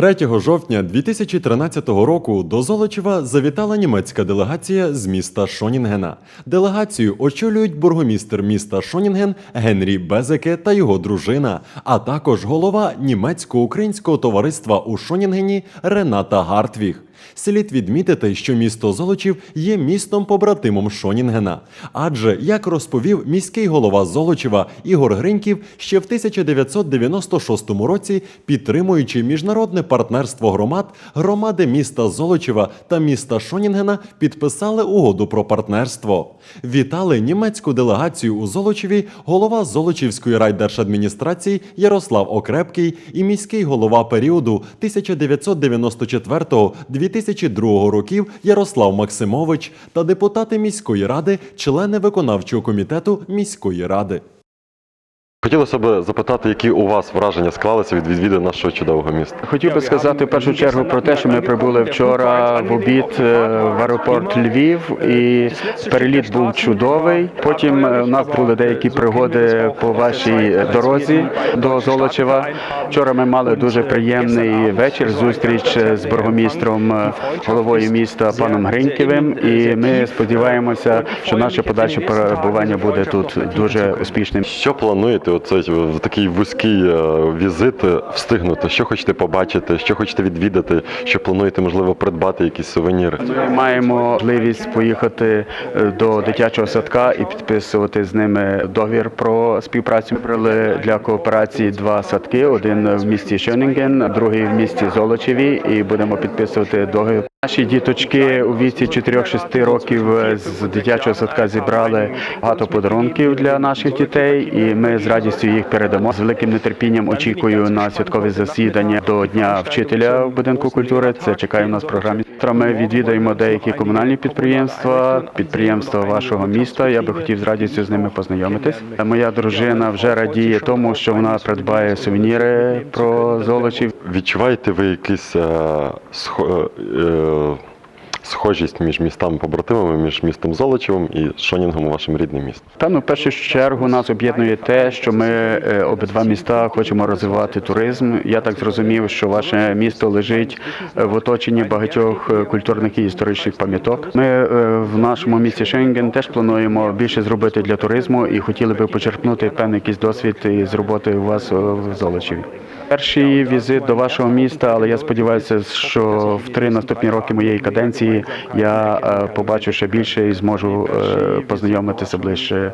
3 жовтня 2013 року до Золочева завітала німецька делегація з міста Шонінгена. Делегацію очолюють бургомістр міста Шонінген Генрі Безеке та його дружина, а також голова німецько-українського товариства у Шонінгені Рената Гартвіг. Слід відмітити, що місто Золочів є містом побратимом Шонінгена. Адже, як розповів міський голова Золочева Ігор Гриньків, ще в 1996 році, підтримуючи міжнародне партнерство громад, громади міста Золочева та міста Шонінгена підписали угоду про партнерство. Вітали німецьку делегацію у Золочеві голова Золочівської райдержадміністрації Ярослав Окрепкий і міський голова періоду 1994-2002 років Ярослав Максимович та депутати міської ради, члени виконавчого комітету міської ради. Хотілося б запитати, які у вас враження склалися від відвідин нашого чудового міста. Хотів би сказати в першу чергу про те, що ми прибули вчора в обід е, в аеропорт Львів, і переліт був чудовий. Потім е, у нас були деякі пригоди по вашій дорозі до Золочева. Вчора ми мали дуже приємний вечір, зустріч з бургомістром, е, головою міста паном Гриньківим. І ми сподіваємося, що наше подальше перебування буде тут дуже успішним. Що плануєте оцей в такий вузький е, візит е, встигнути? Що хочете побачити, що хочете відвідати, що плануєте, можливо, придбати якісь сувеніри? Ми маємо можливість поїхати е, до дитячого садка і підписувати з ними договір про співпрацю. Ми брали для кооперації два садки: один в місті а другий в місті Золочеві. І будемо підписувати договір. Наші діточки у віці 4-6 років з дитячого садка зібрали багато подарунків для наших дітей, і ми з радістю їх передамо. З великим нетерпінням очікую на святкове засідання до Дня вчителя в будинку культури. Це чекає в нас в програмі. Ми відвідаємо деякі комунальні підприємства, підприємства вашого міста. Я би хотів з радістю з ними познайомитись. Моя дружина вже радіє тому, що вона придбає сувеніри про золочів. Відчуваєте ви якийсь е, е, uh, схожість між містами побратимами, між містом Золочевим і Шонінгом, вашим рідним містом? Певно, в першу чергу нас об'єднує те, що ми е, обидва міста хочемо розвивати туризм. Я так зрозумів, що ваше місто лежить е, в оточенні багатьох е, культурних і історичних пам'яток. Ми в нашому місті Шенген теж плануємо більше зробити для туризму і хотіли би почерпнути певний якийсь досвід із роботи у вас в Золочеві. Перший візит до вашого міста, але я сподіваюся, що в три наступні роки моєї каденції я е, побачу ще більше і зможу е, познайомитися ближче